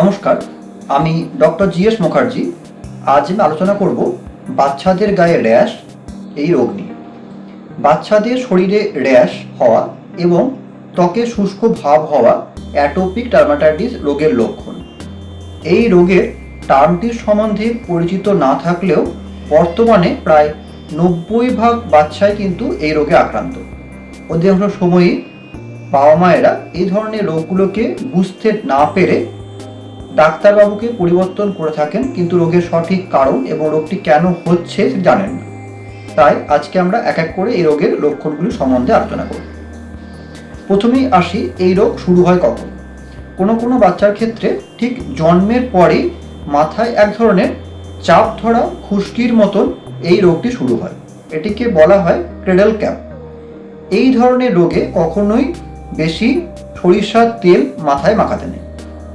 নমস্কার, আমি doctor G S Mukherjee. আজ আমি আলোচনা করব বাচ্চাদের গায়ে র্যাশ, এই রোগ নিয়ে। বাচ্চাদের শরীরে র্যাশ হওয়া এবং ত্বকে শুষ্ক ভাব হওয়া অ্যাটোপিক ডার্মাটাইটিস রোগের লক্ষণ। এই রোগের টার্মটির সম্বন্ধে পরিচিত না থাকলেও বর্তমানে প্রায় নব্বই ভাগ বাচ্চাই কিন্তু এই রোগে আক্রান্ত। অধিকাংশ সময়ই বাবা মায়েরা এই ধরনের রোগগুলোকে বুঝতে না পেরে ডাক্তারবাবুকে পরিবর্তন করে থাকেন, কিন্তু রোগের সঠিক কারণ এবং রোগটি কেন হচ্ছে জানেন না। তাই আজকে আমরা এক এক করে এই রোগের লক্ষণগুলি সম্বন্ধে আলোচনা করব। প্রথমেই আসি, এই রোগ শুরু হয় কখন? কোনো কোনো বাচ্চার ক্ষেত্রে ঠিক জন্মের পরেই মাথায় এক ধরনের চাপ ধরা, খুশকির মতন এই রোগটি শুরু হয়। এটিকে বলা হয় ক্রেডল ক্যাপ এই ধরনের রোগে কখনোই বেশি সরিষার তেল মাথায় মাখাতে নেই।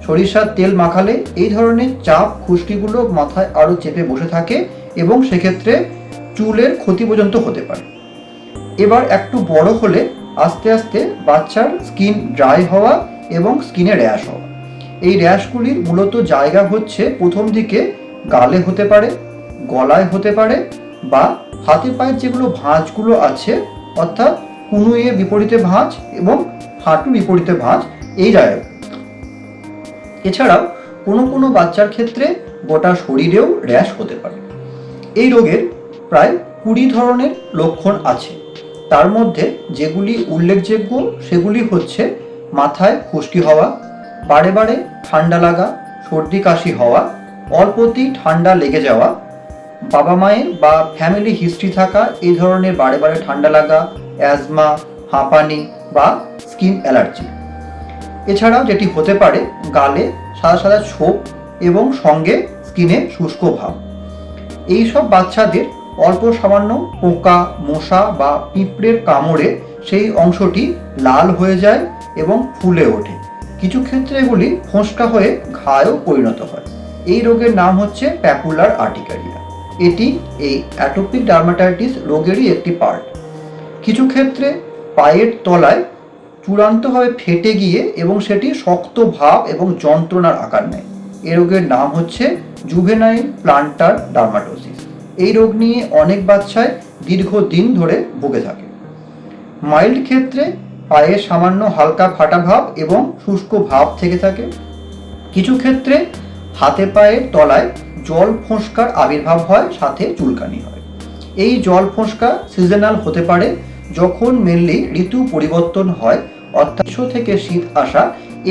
সরিষার তেল মাখালে এই ধরনের চাপ খুশকিগুলো মাথায় আরও চেপে বসে থাকে এবং সেক্ষেত্রে চুলের ক্ষতি পর্যন্ত হতে পারে। এবার একটু বড় হলে আস্তে আস্তে বাচ্চার স্কিন ড্রাই হওয়া এবং স্কিনে র্যাশ হওয়া। এই র্যাশগুলির মূলত জায়গা হচ্ছে প্রথম দিকে গালে হতে পারে, গলায় হতে পারে বা হাতে পায়ের যেগুলো ভাঁজগুলো আছে, অর্থাৎ কুনুয়ে বিপরীতে ভাঁজ এবং হাঁটু বিপরীতে ভাঁজ, এই জায়গায় এছাড়াও কোনো কোনো বাচ্চার ক্ষেত্রে গোটা শরীরেও র্যাশ হতে পারে। এই রোগের প্রায় কুড়ি ধরনের লক্ষণ আছে। তার মধ্যে যেগুলি উল্লেখযোগ্য, সেগুলি হচ্ছে মাথায় খুশকি হওয়া, বারে বারে ঠান্ডা লাগা, সর্দি কাশি হওয়া, অল্পতেই ঠান্ডা লেগে যাওয়া, বাবা মায়ের বা ফ্যামিলি হিস্ট্রি থাকা এই ধরনের বারে বারে ঠান্ডা লাগা অ্যাজমা হাঁপানি বা স্কিন অ্যালার্জি এছাড়াও যেটি হতে পারে গালে সাদা সাদা ছোপ এবং সঙ্গে স্কিনে শুষ্ক ভাব। এইসব বাচ্চাদের অল্প সামান্য পোকা, মশা বা পিঁপড়ের কামড়ে সেই অংশটি লাল হয়ে যায় এবং ফুলে ওঠে। কিছু ক্ষেত্রে এগুলি ফোঁসকা হয়ে ঘায়েও পরিণত হয়। এই রোগের নাম হচ্ছে প্যাপুলার আর্টিকারিয়া। এটি এই অ্যাটোপিক ডার্মাটাইটিস রোগেরই একটি পার্ট। কিছু ক্ষেত্রে পায়ের তলায় চূড়ান্তভাবে ফেটে গিয়ে এবং সেটি শক্ত ভাব এবং যন্ত্রণার আকার নেয়। এ রোগের নাম হচ্ছে জুভেনাইল প্লান্টার ডার্মাটোসিস এই রোগ নিয়ে অনেক বাচ্চায় দীর্ঘদিন ধরে ভুগে থাকে। মাইল্ড ক্ষেত্রে পায়ে সামান্য হালকা ফাটা ভাব এবং শুষ্ক ভাব থেকে থাকে। কিছু ক্ষেত্রে হাতে পায়ের তলায় জল ফোঁসকার আবির্ভাব হয়, সাথে চুলকানি হয়। এই জল ফোঁসকা সিজনাল হতে পারে যখন মেনলি ঋতু পরিবর্তন হয়, অর্থাৎ থেকে শীত আসা,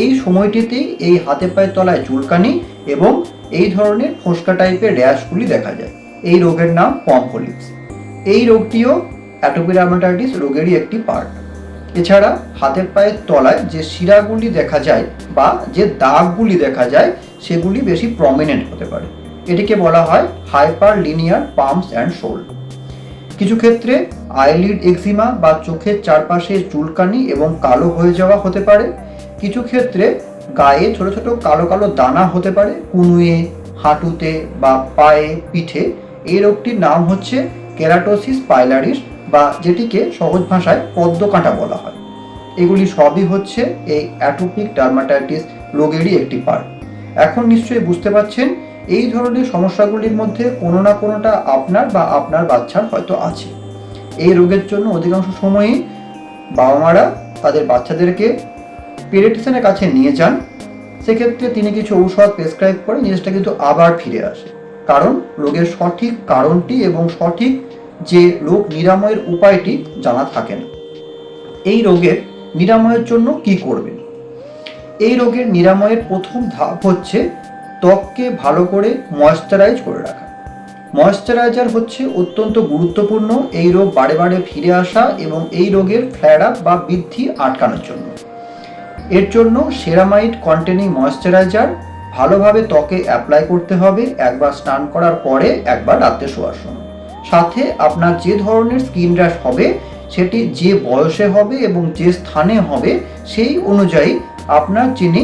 এই সময়টিতেই এই হাতে পায়ের তলায় চুলকানি এবং এই ধরনের ফোসকা টাইপের র্যাশগুলি দেখা যায়। এই রোগের নাম পম্পোলিক্স এই রোগটিও অ্যাটোপি ডার্মাটাইটিস রোগেরই একটি পার্ট এছাড়া হাতের পায়ের তলায় যে শিরাগুলি দেখা যায় বা যে দাগগুলি দেখা যায়, সেগুলি বেশি প্রমিনেন্ট হতে পারে। এটিকে বলা হয় হাইপার লিনিয়ার পাম্পস অ্যান্ড শোল কিছু ক্ষেত্রে আইলিড এক্সিমা বা চোখের চারপাশে চুলকানি এবং কালো হয়ে যাওয়া হতে পারে। কিছু ক্ষেত্রে গায়ে ছোট ছোট কালো কালো দানা হতে পারে, কুনুয়ে, হাঁটুতে বা পায়ে, পিঠে। এই রোগটির নাম হচ্ছে কেরাটোসিস পাইলারিস বা যেটিকে সহজ ভাষায় পদ্মকাঁটা বলা হয়। এগুলি সবই হচ্ছে এই অ্যাটোপিক ডার্মাটাইটিস রোগেরই একটি পার্ট। এখন নিশ্চয়ই বুঝতে পারছেন এই ধরনের সমস্যাগুলির মধ্যে কোনো না কোনোটা আপনার বা আপনার বাচ্চার হয়তো আছে। এই রোগের জন্য অধিকাংশ সময়ই বাবা মারা তাদের বাচ্চাদেরকে পেরেটিশনের কাছে নিয়ে যান। সেক্ষেত্রে তিনি কিছু ঔষধ প্রেসক্রাইব করে জিনিসটা কিন্তু আবার ফিরে আসে। কারণ রোগের সঠিক কারণটি এবং সঠিক যে রোগ নিরাময়ের উপায়টি জানা থাকে না। এই রোগের নিরাময়ের জন্য কি করবেন? এই রোগের নিরাময়ের প্রথম ধাপ হচ্ছে ত্বককে ভালো করে ময়শ্চারাইজ করে রাখা। ময়শ্চারাইজার হচ্ছে অত্যন্ত গুরুত্বপূর্ণ এই রোগ বারে বারে ফিরে আসা এবং এই রোগের ফ্ল্যার আপ বা বৃদ্ধি আটকানোর জন্য। এর জন্য সেরামাইড কন্টেনিং ময়শ্চারাইজার ভালোভাবে ত্বকে অ্যাপ্লাই করতে হবে, একবার স্নান করার পরে একবার রাত্রে শোয়ার সময়। সাথে আপনার যে ধরনের স্কিন র্যাশ হবে, সেটি যে বয়সে হবে এবং যে স্থানে হবে, সেই অনুযায়ী আপনার যিনি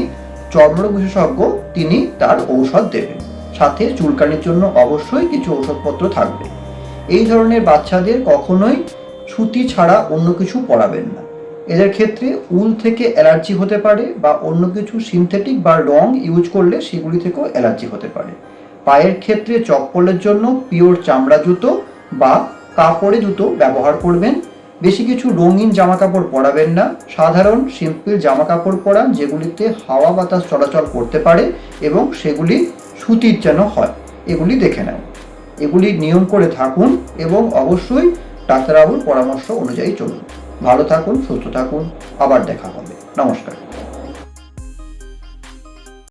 চর্মরোগ বিশেষজ্ঞ তিনি তার ঔষধ দেবেন। সাথে চুলকানির জন্য অবশ্যই কিছু ওষুধপত্র থাকবে। এই ধরনের বাচ্চাদের কখনোই সুতি ছাড়া অন্য কিছু পরাবেন না। এদের ক্ষেত্রে উল থেকে অ্যালার্জি হতে পারে বা অন্য কিছু সিনথেটিক বা রং ইউজ করলে সেগুলি থেকেও অ্যালার্জি হতে পারে। পায়ের ক্ষেত্রে চপ্পলের জন্য পিওর চামড়া জুতো বা কাপড়ে জুতো ব্যবহার করবেন। বেশি কিছু রঙিন জামা কাপড় পরাবেন না। সাধারণ সিম্পল জামা কাপড় পরান, যেগুলিতে হাওয়া বাতাস চলাচল করতে পারে এবং সেগুলি সুতির যেন হয়। এগুলি দেখে নেন। এগুলি নিয়ম করে থাকুন এবং অবশ্যই ডাক্তারবাবুর পরামর্শ অনুযায়ী চলুন। ভালো থাকুন, সুস্থ থাকুন। আবার দেখা হবে। নমস্কার।